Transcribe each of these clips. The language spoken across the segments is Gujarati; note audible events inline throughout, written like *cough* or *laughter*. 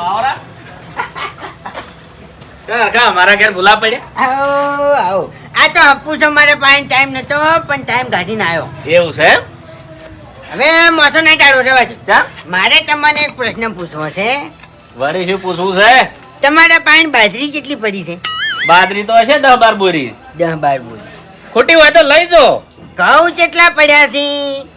આવરા. મારા ઘેર ભૂલા પડ્યા. આવો આવો. આ તો હપ્પુ છો મારે પાસે ટાઈમ નતો પણ ટાઈમ કાઢીને આવ્યો. એવું છે હવે મોસો નહીં કાઢવો રહેવા ચા? મારે તમને એક પ્રશ્ન પૂછવો છે. વળી શું પૂછવું છે? તમારા પાસે બાજરી કેટલી પડી છે? બાજરી તો હશે દસ બાર બોરી. દસ બાર બોરી. ખોટી હોય તો લઈ જો. ઘઉં કેટલા પડ્યા છે?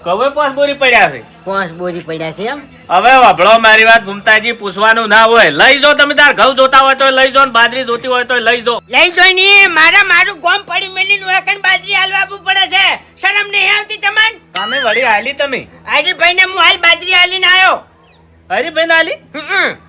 કવે પાંચ બોરી પડ્યા છે. પાંચ બોરી પડ્યા છે એમ. હવે વાભળો મારી વાત ગુમતાજી પૂછવાનું ના હોય. લઈ જો તમે તાર ઘઉં જોતા હોય તો લઈ જો ને બાજરી જોતી હોય તો લઈ જો. લઈ જો ની મારા મારું ગોમ પડી મેલી વેકન બાજરી હાલવા આપવું પડે છે. શરમ નહીં આવતી તમને? તમે વળી હાલી તમે. આજે ભાઈને હું હાલ બાજરી હાલીને આવ્યો હરિભાઈ ના હાલી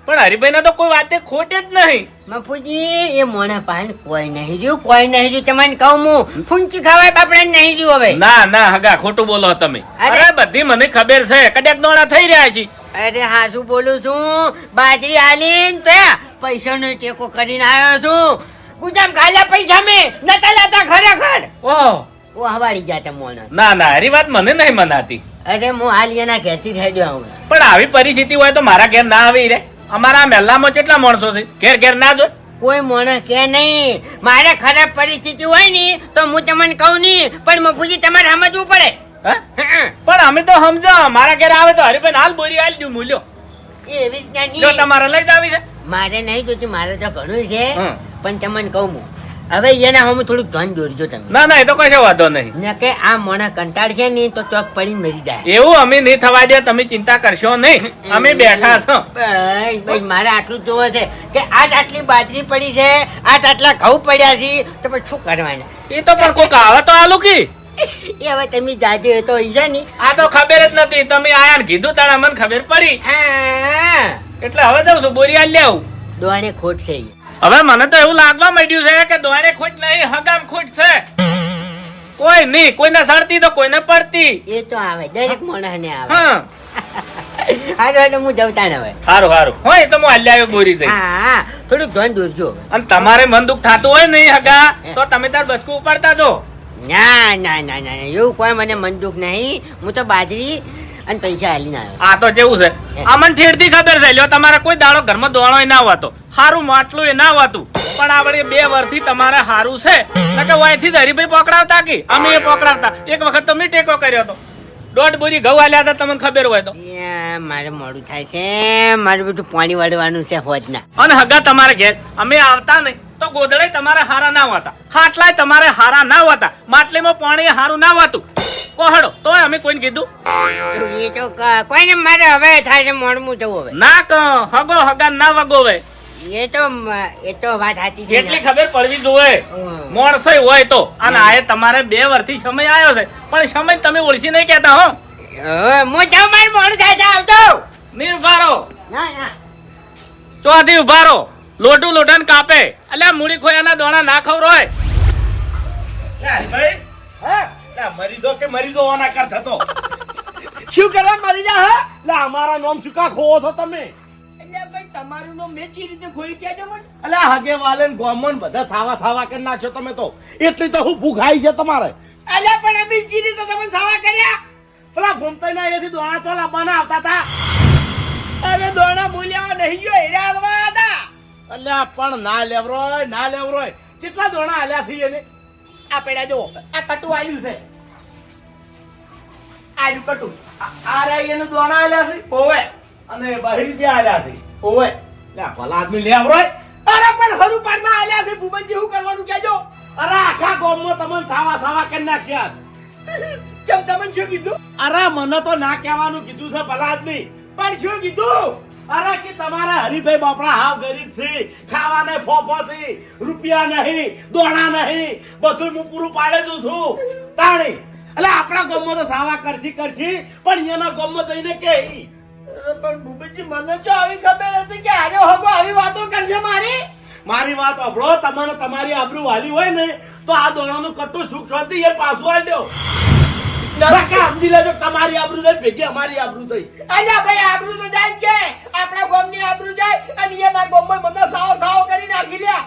પણ હરિભાઈ ના તો કોઈ વાતે ખોટે જ નહીં. બાપુજી એ મોણે પાન કોઈ નહીં રહ્યું કોઈ નહીં રહ્યું. તમને કહું હું ફૂંચી ખાવાય બાપડે નહીં રહ્યું હવે. ના ના હગા ખોટું બોલો તમે. અરે. બધી મને ખબર છે. કદાચ દોણા થઈ રહ્યા છે. અરે હા શું બોલું છું? બાજરી હાલીને તો પૈસાનો ટેકો કરીને આવ્યો છું. ગુજામ ખાલા પૈસા મેં નતા લેતા ખરેખર ઓહ. ઓ હવાડી ગયા મોણ. ના ના હરી વાત મને નહીં મનાતી. અરે હું આલિયાના ઘેરથી થઈ ગયો આવું. પણ આવી પરિસ્થિતિ હોય તો મારા ઘેર ના આવી રે. અમારા મહેલામાં કેટલા માણસો છે? ઘેર ઘેર ના જો કોઈ મોણસ કે નહીં. મારે ખરાબ પરિસ્થિતિ હોય ને તો હું તમને કહું નહીં પણ મફુજી તમારે સમજવું પડે. પણ અમે તો સમજો મારા ઘેર આવે તો હરિભાઈ હાલ બોરી હાલ દઉં મૂલ્યો. એવી રીતના તમારે લઈ જ આવી છે. મારે નહીં જોતી મારે તો ઘણું છે. પણ તમને કહું હું હવે એના હું થોડુંક ધ્યાન દોરજો તમે. ના ના એ તો કશો વાંધો નહીં. ને કે આ મોણા કંટાળ છે ને તો ચોક પડી મરી જાય. એવું અમે નહીં થવા દે તમે ચિંતા કરશો નહીં. અમે બેઠા છો. ભાઈ મારે આટલું જ જોવે છે કે આજ આટલી બાજરી પડી છે આજ આટલા ઘઉં પડ્યા છે તો પછી શું કરવાના? એ તો પણ કોક આવે તો આલુ કી? એ હવે તમે જાજો એ તો ઈજા ની. આ તો ખબર જ નથી તમે આયા ને કીધું તારા મને ખબર પડી. હા. એટલે હવે જાઉં છું બોરી હાલ લેવું. દોણે ખોટ છે. હવે મને તો એવું લાગવા માંડ્યું છે કે દોડે ખોટ નહીં હગામ ખોટ છે. કોઈ નહીં કોઈને સડતી તો કોઈને પડતી. એ તો આવે દરેક માણસ આવે. હા. *laughs* હારું એટલે હું જવતા ને હવે. સારું સારું હોય તો હું હાલ બોરી જઈ હા હા થોડુંક ધ્યાન દોરજો અને તમારે મન દુઃખ થતું હોય નહીં હગા તો તમે તાર બચકું ઉપાડતા જો. ના ના ના, એવું કોઈ મને મન દુઃખ નહીં. હું તો બાજરી અને પૈસા હાલીને આવ્યો. આ તો જેવું છે. અમન ઠેરથી ખબર છે. લ્યો તમારે કોઈ દાડો ઘરમાં દોણો ના હોતો હારું માટલું એ ના હોતું પણ આ બે વર્ષથી તમારે હારું છે. કે વાયથી જ હરીભાઈ પકડાવતા કે? અમે એ પકડાવતા. એક વખત તો મેં ટેકો કર્યો હતો. દોઢ બોરી ઘઉં આલ્યા હતા તમને ખબર હોય તો. મારે મોડું થાય છે. મારે બધું પાણી વાળવાનું છે હોજ ના અને હગા તમારે ઘેર. અમે આવતા નહીં. તો ગોદડે તમારે હારા ના હોતા. ખાટલાય તમારે હારા ના હોતા. માટલીમાં પાણી હારું ના હોતું. કોહડો તોય અમે કોઈને કીધું? એ તો કોઈને મારે હવે થાય છે મોડું જવું હવે. ના ક હગો હગા ના વગોવે એ તો એ તો વાત સાચી છે એટલી ખબર પડવી જોઈએ. હમ. હોય તો. અને આ તમારે બે વર્ષથી સમય આવ્યો છે. પણ સમય તમે ઓળખી નહીં કહેતા હો. હવે હું જાઉં મારું મોડું થાય છે આવતો નહીં ઉભારો. ના ચોથી ઉભારો. લોટું લોટન કાપે. એટલે મૂડી ખોયાના દોણા ના ખવરોય. ભાઈ લા, મરી દો કે મરી દો ઓના કર થતો શું કરવા મરી જા હા? લા અમારા નામ ચુકા ખોવો છો તમે. એટલે ભાઈ તમારું નામ મેં ચી રીતે ખોઈ કેજો મને? અલા હગે વાલન ગોમન બધા સાવા સાવા કરી નાખ્યો તમે તો. એટલી તો હું ભૂખાઈ છે તમારે. અલ્યા પણ અમે ચી રીતે તમે સાવા કર્યા? પેલા ભૂમતાઈ ના એથી દોણા તો લાવવાના આવતા હતા. અરે દોણા બોલ્યા નહીં ગયો હેરા હલવા હતા. અલ્યા પણ ના લેવરોય ના લેવરોય. કેટલા દોણા આલ્યા થઈ એને? આ પેડા જો, આ કટુ આવ્યું છે. આવ્યું કટુ. આ- રહી એનું દોણા આલ્યા છે ઓવે અને બહેરી જે આલ્યા છે ઓવે લે ભલા આદમી લેવરોય અરે પણ હરુ પારમાં આલ્યા છે, ભૂપતજી, શું કરવાનું કેજો અરે આખા ગામમાં તમને સાવા સાવા કરી નાખ્યા ચમ તમને શું કીધું? અરે મને તો ના કહેવાનું કીધું છે ભલા આદમી. પણ શું કીધું? અરે કે તમારા હરીભાઈ બાપડા હાવ ગરીબ છે. ખાવાને ફોફો છે. રૂપિયા નહીં દોણા નહીં. બધું હું પૂરું પાડે જ છું. તાણી એટલે આપણા ગામમાં તો સાવા કરશી કરશી પણ એના ગામમાં જઈને કે પણ ભૂપેજી મને જો આવી ખબર હતી કે આરે હગો આવી વાતો કરશે મારી? મારી વાત અભળો તમને તમારી આબરૂ વાલી હોય ને તો આ દોણાનું કટ્ટું સુખ શાંતિ એ પાછું આલ્યો નરકા સમજી લેજો તમારી આબરૂ થઈ ભેગી અમારી આબરૂ થઈ. અલ્યા ભાઈ આબરૂ તો જાય કે. આપણા ગોમની આબરૂ જાય અને એના ગામમાં મને સાવ સાવ કરી નાખી લ્યા.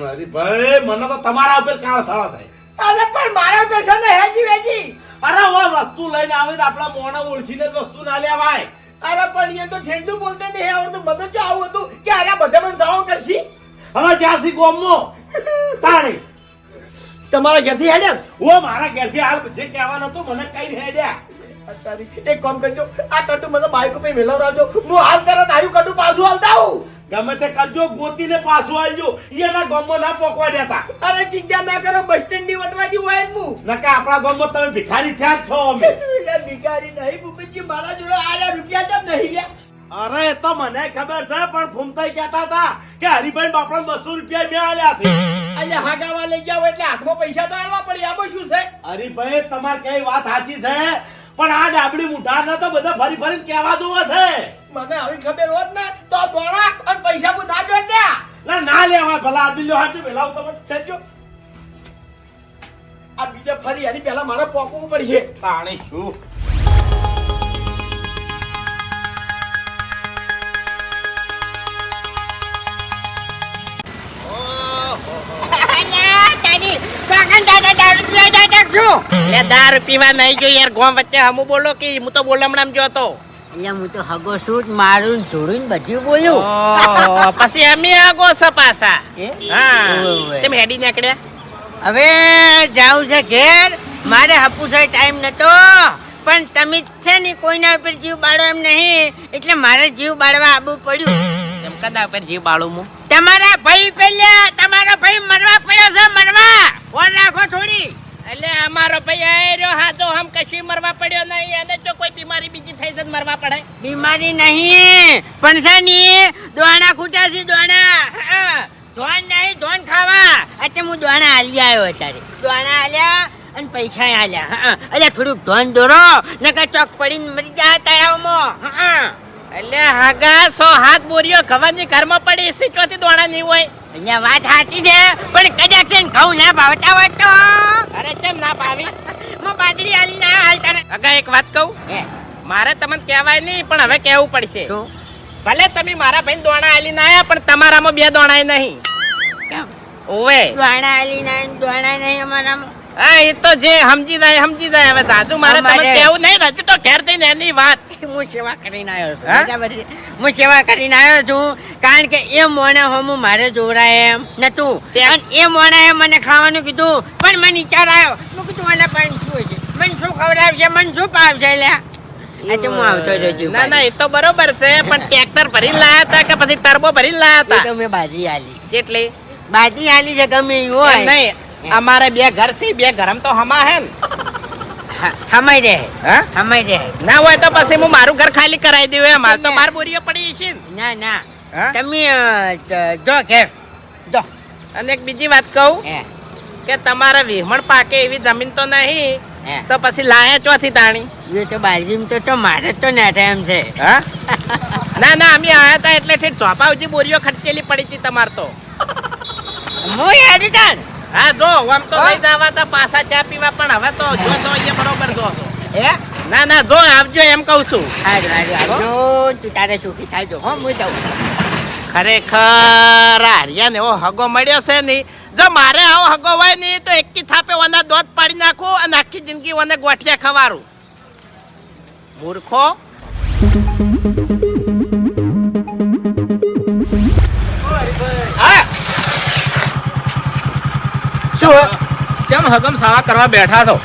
મારી ભાઈ મને તો તમારા ઉપર કાળ થવા થાય. અરે પણ મારા પૈસા ને હેજી વેજી. અરે ઓ વસ્તુ લઈને આવે તો આપણા મોણા ઓળખીને વસ્તુ ના લેવાય અરે પણ એ તો ઠેંડુ બોલતા નહીં આવડતું બધું તો આવું હતું કે આના બધા મને સાવ કરશી. હવે જ્યાંથી ગોમો તાણી તમારા ઘરથી હેડ્યા ઓ મારા ઘેરથી હાલ જે કહેવાનું હતું મને કઈ હેડ્યા. અત્યારે એક કામ કરજો આ કટુ મને બાઈક ઉપર મેળવ રાખજો. હું હાલ તરત આયુ કટુ પાછું હાલતા આવું ગમે તે કરજો ગોતીને પાછું આવજો. એના ગોમો ના પોકવા દેતા. અરે ચિંતા ના કરો બસ સ્ટેન્ડની વટવાજી હોય હું. નકા આપણા ગોમો તમે ભિખારી થયા છો અમે. *laughs* ભિખારી નહીં ભૂપેશજી મારા જોડે આલા રૂપિયા ચમ નહીં લ્યા અરે એ તો મને ખબર છે પણ ફૂમતાઈ કહેતા હતા કે હરિભાઈ બાપડા બસો રૂપિયા મેં આલ્યા છે. અહીંયા હાગાવા લઈ ગયા હોય એટલે હાથમાં પૈસા તો આલવા પડે આમાં શું છે? હરિભાઈ તમારે કઈ વાત સાચી છે? પણ આ ડાબડી મુઠા તો બધા ફરી ફરી કહેવા જોવે છે. મને આવી ખબર હોત ને તો દોડા અને પૈસા હું ના જોત ત્યાં ના ના લેવાય ભલા આદમી લો હાથે ભેલા તમે. ખેંચો. આ બીજા ફરી એની પહેલા મારે પોકવું પડશે પાણી શું? લે દારૂ પીવા નહીં જો યાર ગોમ વચ્ચે હમું બોલો કે હું તો બોલમણામ જો તો. અહીંયા હું તો હગો છું મારું છોડું બધું બોલ્યું પછી અમે આગો છે પાછા. હા. ઓવે, ઓવે. તેમ હેડી નીકળ્યા? હવે જાવું છે ઘેર. મારે હપુસાઈ ટાઈમ નતો. પણ તમે છે ને કોઈના ઉપર જીવ બાળો એમ નહીં. એટલે મારે જીવ બાળવા આવવું પડ્યું. એમ કદા ઉપર જીવ બાળું હું? તમારા ભાઈ પેલા તમારો ભાઈ મરવા પડ્યો છે મરવા. ફોન રાખો થોડી. એટલે અમારો ભાઈ આયો હા તો હમ કશી મરવા પડ્યો નહીં અને જો કોઈ બીમારી બીજી થઈ છે મરવા પડે. બીમારી નહીં પણ છે ની દોણા ખૂટ્યા છે દોણા. ધોન નહીં ધોન ખાવા. એટલે હું દોણા હાલી આવ્યો અત્યારે. દોણા હાલ્યા અને પૈસા હા એટલે થોડુંક ધોન દોરો નકર ચોક પડીને મરી જાય તળાવમાં હા એટલે હાગા સો હાથ બોરીઓ ખવાની ઘરમાં પડી છે ચોથી દોણા નહીં હોય. અહીંયા વાત સાચી છે પણ કદાચ છે ને ઘઉં ના ભાવતા હોય તો. અરે કેમ ના ભાવી? *laughs* હું બાજરી આલી ના હાલતા ને અગા એક વાત કહું. હે, મારે તમને કહેવાય નહીં પણ હવે કહેવું પડશે. ભલે તમે મારા ભાઈ દોણા આલીને આયા પણ તમારામાં બે દોણાય નહીં. ઓવે. દોણા હાલી ના દોણા નહીં અમારામાં. હા એ તો જે સમજી જાય સમજી જાય. હવે સાધુ મારે તમને અમારે- કેવું નહીં હજુ તો ઘેર થઈને એની વાત. હું સેવા કરીને આવ્યો છું બરાબર હું સેવા કરીને આવ્યો છું કારણ કે એ મોણે હોમું મારે જોવરાય એમ નતું. તું અને એ મોણાએ મને ખાવાનું કીધું પણ મને વિચાર આવ્યો. મેં કીધું મને પણ શું છે? મને શું ખવડાવશે મને શું પાવશે લ્યા? એટલે હું આવતો રહ્યો ના ના એ તો બરોબર છે પણ ટ્રેક્ટર ભરીને લાયા હતા કે પછી ટર્બો ભરી લાયા એ તો હતા મેં બાજી આલી. કેટલી? બાજી આલી છે ગમે એવું હોય. નહીં. અમારે બે ઘર છે બે ઘરમ તો હમા હે ને. હમાઈ દે. હા? હમાઈ દે. ના હોય તો પછી હું મારું ઘર ખાલી કરાવી દઉં એમ. હાલ તો બાર બોરીઓ પડી છે ના. ના? તમે જો ઘેર. જો. અને એક બીજી વાત કહું કે તમારે વિહમણ પાકે એવી જમીન તો નહીં તો પછી લાયા ચોથી તાણી? એ તો બાલજીમ તો તો મારે તો નેઠા એમ છે. ના ના અમે આયા હતા એટલે ઠીક ચોપાવજી બોરીઓ ખટકેલી પડી હતી તમાર તો. હું યાદ હા જો આમ તો લઈ જવા તો પાછા ચા પીવા પણ હવે તો જો તો અહીંયા બરોબર જો. હે? ના ના જો આવજો એમ કહું છું. હારું હારું તું તારે સુખી થાય જો હો હું જાઉં. ખરેખર હરિયાને એવો હગો મળ્યો છે નહીં જો મારે આવો હગો હોય નહીં તો એકી થાપે ઓના દોધ પાડી નાખું અને આખી જિંદગી ઓને ગોઠિયા ખવારું. મૂર્ખો. શું કેમ હગમ સાવા કરવા બેઠા છો?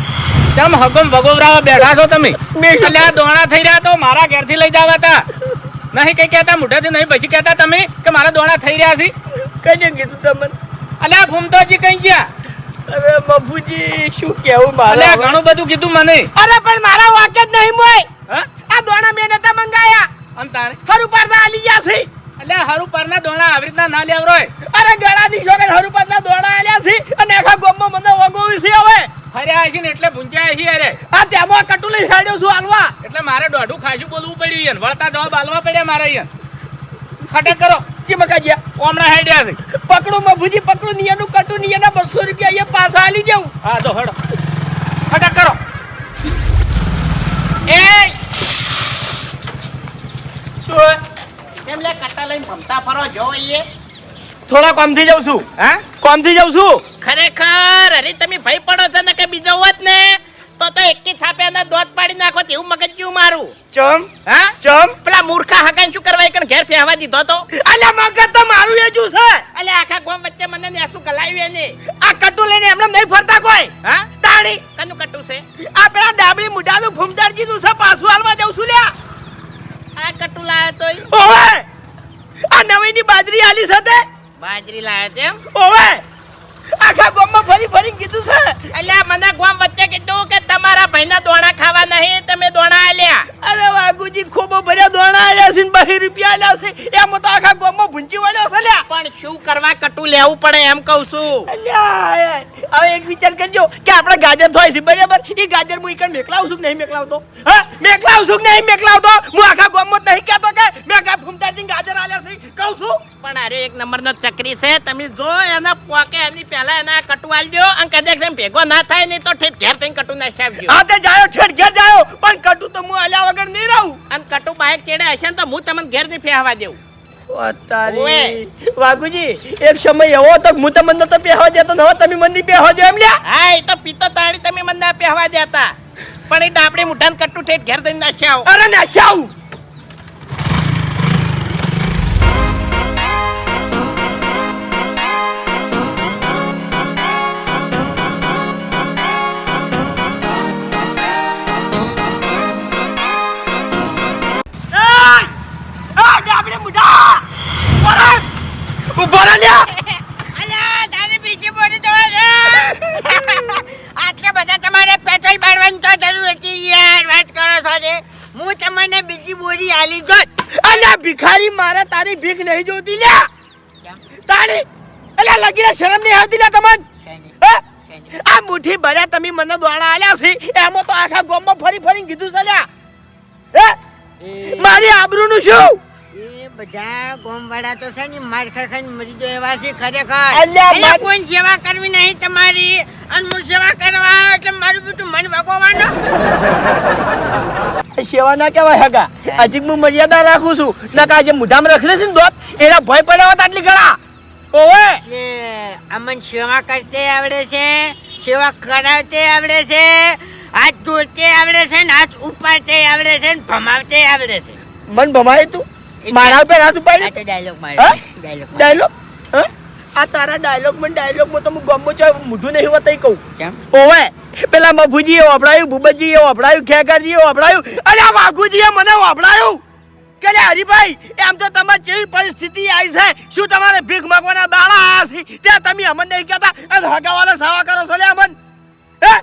કેમ હગમ વગોવરાવા બેઠા છો તમે? એટલે આ દોણા થઈ રહ્યા તો મારા ઘેરથી લઈ જવા હતા નહીં કઈ કહેતા મોઢેથી નહીં પછી કહેતા તમે કે મારા દોણા થઈ રહ્યા છે. કઈ કીધું તમને? અલ્યા ભૂમતોજી કઈ ગયા? અરે બાપુજી શું કેવું મારે અલ્યા ઘણું બધું કીધું મને. અરે પણ મારા વાક્ય જ નહીં મોય. હા? આ દોણા મેં નતા મંગાયા. અંતાણે તાણે? હરું પારના આલી ગયા છે. અલ્યા હરુપર પરના દોણા આવી રીતના ના લેવ રોય અરે ગળાની છોકરા હરુપર ના દોણા આલ્યા છે અને આખા ગોમો મને વગોવી છે હવે. ફર્યા છે ને એટલે ભૂંચાયા છે અરે. આ તેમાં કટુલી છાડ્યો છું હાલવા એટલે મારે દોઢું ખાસું બોલવું પડ્યું યન વળતા જવાબ આલવા પડ્યા મારે યન ખટક કરો. ચીમકા ગયા. ઓમણા હેડ્યા છે. પકડું મફુજી પકડું નિયાનું કટું નિયાના બસો રૂપિયા અહીંયા પાછા આલી જાઉં હા તો હડો. ખટક કરો. એ! શું કેમ લે કટ્ટા લઈને ભમતા ફરો જો એ થોડા કોમથી જાઉં છું હા? કોમથી જાઉં છું? ખરેખર અરે તમે ભય પડો છો ને કે બીજો હોત ને તો તો એકી થાપે ચમ હા? ચમ? પેલા મૂર્ખા હગાન શું કરવા કણ ઘેર ફેહવા દીધો તો? અલ્યા મગજ તો મારું એ જ છે. અલે આખા ગોમ વચ્ચે મને ને આસુ કલાવ્યું એને. આ કટુ લઈને એમને નહીં ફરતા કોઈ હા? તાણી. કનું કટુ છે? આ પેલા ડાબડી મુઢાનું ફૂમતાડજી નું છે પાછું હાલવા જઉં છું લ્યા. આ કટુ લાયો તોય. ઓવે! આ નવીની બાજરી આલી સાથે? બાજરી લાયો તેમ? ઓવે! આખા ગામમાં ફરી ફરી કીધું છે. અલ્યા મને ગામ વચ્ચે કીધું કે તમારા ભાઈના દોણા ખાવા નહીં તમે દોણા આલ્યા. અરે વાગુજી ખોબો ભર્યા દોણા આલ્યા છે બહી રૂપિયા આલ્યા છે. એમ તો આખા ગામમાં ભૂંચી વળ્યો છે લ્યા પણ શું કરવા કટું લેવું પડે એમ કહું છું. અલ્યા હવે એક વિચાર કરજો કે આપણે ગાજર થોય છે બરાબર? એ ગાજર હું ઈકણ મેકલાવું છું કે નહીં મેકલાવતો? હા? મેકલાવું છું કે નહીં મેકલાવતો? હું આખા ગામમાં નહીં કહેતો કે મેં કા ફૂમતાજી ગાજર આલ્યા છે કહું છું. પણ અરે એક નંબરનો ચકરી છે તમે જો એના પોકે એની એના કટુ આલજો અને કદાચ એમ ભેગો ના થાય નહીં તો ઘેર થઈને કટુ નાખાવજો હા તે જાયો ઠેઠ ઘેર જાયો પણ કટુ તો હું આલ્યા વગર નહીં રહું. અને કટુ બાઈક ચેડે હશે ને તો હું તમને ઘેરથી ફેહવા દેવું વાઘુજી એક સમય એવો હતો હું તમને તો પહેવા દેતો ને હવે તમે મને પહેવા દો એમ લ્યા. હા એ તો પીતો તાળી તમે મને ના પહેવા દેતા. પણ એ ડાબડી મુઠાન કટુ ઠેઠ ઘેર થઈને નાખ્યા અરે નશાવું ઊભો રહે લ્યા અલ્યા તારે બીજી બોરી તો આટલા બધા તમારે પેટ્રોલ બાળવાની તો જરૂર હતી યાર વાત કરો છો ને હું તમને બીજી બોરી આલી દોત અલ્યા ભિખારી મારે તારી ભીખ નહીં જોતી લ્યા. તારી અલ્યા લગીને શરમ નહીં આવતી લ્યા તમને? આ મુઠ્ઠી ભર્યા તમે મને દોણા આલ્યા છે. એમાં તો આખા ગામમાં ફરી ફરી કીધું છે લ્યા. મારી આબરૂનું શું? બધા ગોમવાળા તો છે ને માર ખાઈને મરી જાય એવા છે ખરેખર. અલ્યા, અલ્યા, કોઈ સેવા કરવી નહીં તમારી. અને સેવા કરવા એટલે મારું બધું મન ભગવવાનું સેવા ના કહેવાય હગા. હજી હું મર્યાદા રાખું છું. નકા જે મુઢામાં રખડે છે ને દોત એના ભય પડ્યા હોત આટલી ગળા. ઓવે! અમન સેવા કરતે આવડે છે સેવા કરાવતે આવડે છે હાથ જોડતે આવડે છે ને હાથ ઉપાડતે આવડે છે ને ભમાવતે આવડે છે. મન ભમાય તું? મારા ઉપર હાથ ઉપાડી તો ડાયલોગ? મારે ડાયલોગ ડાયલોગ આ તારા ડાયલોગમાં ડાયલોગમાં તો હું ગમો છો મોઢું નહીં હોત કહું. કેમ? ઓવે પેલા મફુજી એ વપરાયું ભૂબજી એ વપરાયું ખેકરજી એ વપરાયું અરે આ વાઘુજી એ મને વપરાયું. કે લે હરીભાઈ એમ તો તમારી જેવી પરિસ્થિતિ આવી છે. શું તમારે ભીખ માંગવાના દાડા આ છે? ત્યાં તમે અમન નહીં કહેતા અને હગાવાના સાવા કરો છો લે અમન. હે?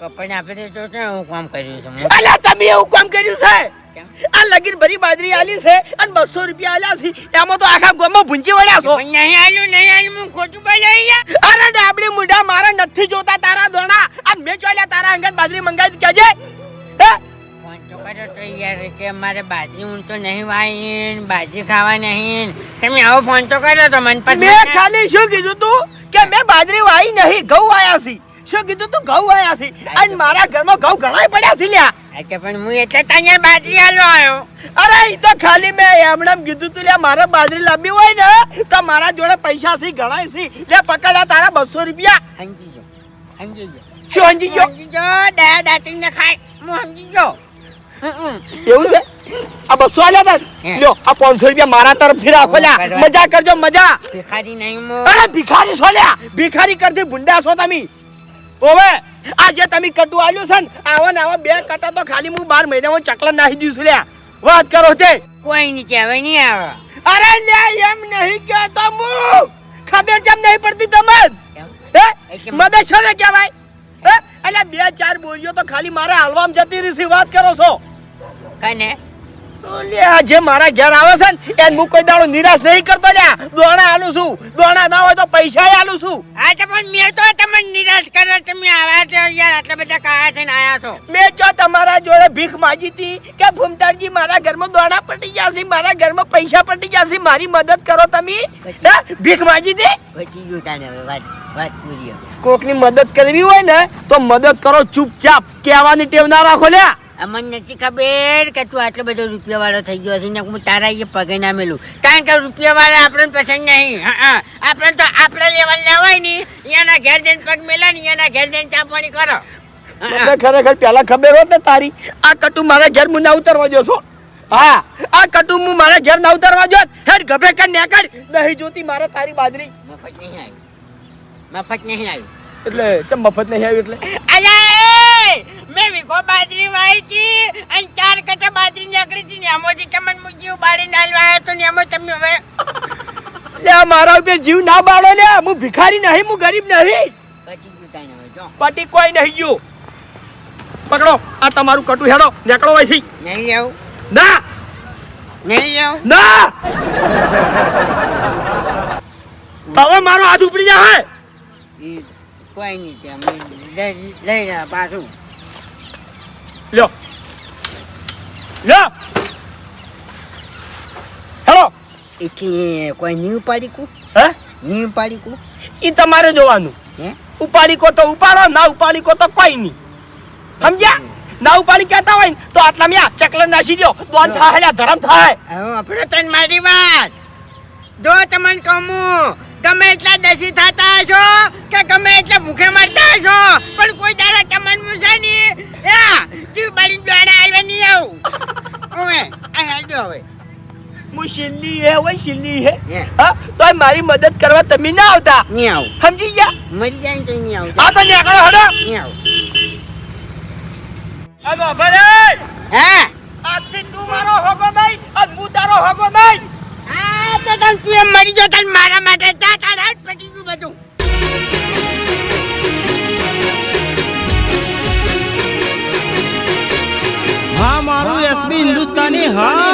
કપડ તો હું કામ કર્યું છે અલ્યા તમે એવું કામ કર્યું છે? આ લગીર ભરી બાજરી આલી છે અને બસો રૂપિયા આલ્યા છે. એમાં તો આખા ગામમાં ભૂંચી વળ્યા છો. નહીં આલ્યું નહીં આલ્યું હું ખોટું અહીંયા? અરે ડાબડી મુઢા મારા નથી જોતા તારા દોણા. આ મેં ચોલ્યા તારા અંગત બાજરી મંગાવી કેજે હે? ફોન તો કર્યો તો યાર કે મારે બાજરી હું તો નહીં વાઈ બાજરી ખાવા નહીં. તમે આવો ફોન તો કર્યો તો મન પર મેં ખાલી શું કીધું તું? કે મેં બાજરી વાઈ નહીં ઘઉં વાયા છે. શું કીધું તું? ઘઉં આયા છે. અને મારા ઘરમાં ઘઉં ઘણા પડ્યા છે લ્યા. પણ હું એટલે તને બાજરી આલો આવ્યો અરે એ તો ખાલી મેં એમણે કીધું તું લ્યા મારે બાજરી લાંબી હોય ને તો મારા જોડે પૈસા છે ઘણા છે. લે પકડ્યા તારા બસો રૂપિયા. સમજી ગયો સમજી ગયો. શું સમજી ગયો? સમજી ગયો દયા દાટીને ખાય. હું સમજી ગયો. એવું છે? આ બસો આલ્યા તા. લ્યો આ પાંચસો રૂપિયા મારા તરફથી રાખો લ્યા. મજા કરજો મજા. ભિખારી નહીં અરે ભિખારી છો લ્યા? ભિખારી કરતી ભૂંડા છો તમે. ઓવે આ જે તમે કટુ આલ્યું છે ને આવા ને આવા બે કટા તો ખાલી હું બાર મહિનામાં ચકલા નાખી દઉં છું લ્યા. વાત કરો તે. કોઈ નહીં કહેવાય નહીં આવે. અરે લે એમ નહીં કહેતો હું. ખબર જેમ નહીં પડતી તમે હે? મદદ છો ને કહેવાય? હે? એટલે બે ચાર બોલીઓ તો ખાલી મારે હાલવામાં જતી રહી વાત કરો છો. કઈ આ જે મારા ઘેર આવે છે ને એને હું કોઈ દાડો નિરાશ નહીં કરતો લ્યા. દોણા આલું છું. દોણા ના હોય તો પૈસા આલું છું. હા તો પણ મેં તો તમને નિરાશ કર્યો તમે આવ્યા છો યાર આટલા બધા કાયા થઈને આવ્યા છો. મેં જો તમારા જોડે ભીખ માગી હતી કે ભૂમતાડજી મારા ઘરમાં દોણા પટી ગયા છે મારા ઘરમાં પૈસા પટી ગયા છે મારી મદદ કરો તમે? ભીખ માગી હતી? બચી ગયું તાને હવે વાત વાત પૂરી કોકની મદદ કરવી હોય ને તો મદદ કરો ચૂપચાપ. કહેવાની ટેવ ના રાખો લ્યા. અમને નથી ખબર કે તું આટલો બધો રૂપિયા વાળો થઈ ગયો છે ને હું તારા એ પગે ના મેલું. કારણ કે રૂપિયા વાળા આપણને પસંદ નહીં. હા. આપણે તો આપણા લેવલ ના હોય ને. અહીંયાના ઘેર જઈને પગ મેલા ને એના ઘેર જઈને ચાપણી કરો. ખરેખર પહેલાં ખબર હોત ને તારી આ કટુ મારા ઘેર મુના ઉતરવા છો. હા આ કટુ હું મારા ઘેર ના ઉતરવા જો હેડ ગભે કર નેકળ નહીં જોતી મારે તારી બાજરી. મફત નહીં આવી. મફત નહીં આવી. એટલે ચમ મફત નહીં આવ્યું એટલે? એ! મેં વીઘો બાજરી વાવી હતી અને ચાર કટા બાજરી નીકળી હતી ને આમાંથી તમને હું જીવ બાળી નાલવા આવ્યો તો ને એમાં તમે હવે લે મારા ઉપર જીવ ના બાળો લે હું ભિખારી નહીં હું ગરીબ નહીં. પટી જુટાઈને જો. પાટી કોઈ નહીં ગયું. પકડો આ તમારું કટુ હેડો નીકળો અહીંથી. નહીં આવું. ના! નહીં આવું. ના! હવે મારો હાથ ઉપડી જાય. ઈ કોઈ નહીં તે અમે લઈ લઈ પાછું. લ્યો. લ્યો. હેલો. એટલે કોઈ નહીં ઉપાડી કુ હે? નહીં ઉપાડી કુ ઈ તમારે જોવાનું. હે? ઉપાડી કો તો ઉપાડો ના ઉપાડી કો તો કોઈ નહીં. સમજ્યા? ના ઉપાડી કહેતા હોય તો આટલા મ્યા ચકલ નાસી દો દોન થાય ધરમ થાય. હવે આપણો તને મારી વાત. જો તમને કહું ગમે એટલા દસી થતા છો કે ગમે એટલા ભૂખે મરતા છો પણ કોઈ દાડા તમને મૂછે નહીં યા જીવ બાળી દ્વારા હાલવા નહીં આવું. હવે આ હેડો હવે. હું શિલ્લી હે હોય શિલ્લી હે. હે. તોય મારી મદદ કરવા તમે ના આવતા. નહીં આવું. સમજી ગયા? મરી જાય ને તો નહીં આવું. આ તો નીકળો હડો. નહીં આવું. આગો ભલે હે? આજથી તું મારો હોગો નહીં આજ હું તારો હોગો નહીં. આ તો તને તું મરી જો તને મારા માટે તા હા મારું એસબી હિન્દુસ્તાની હા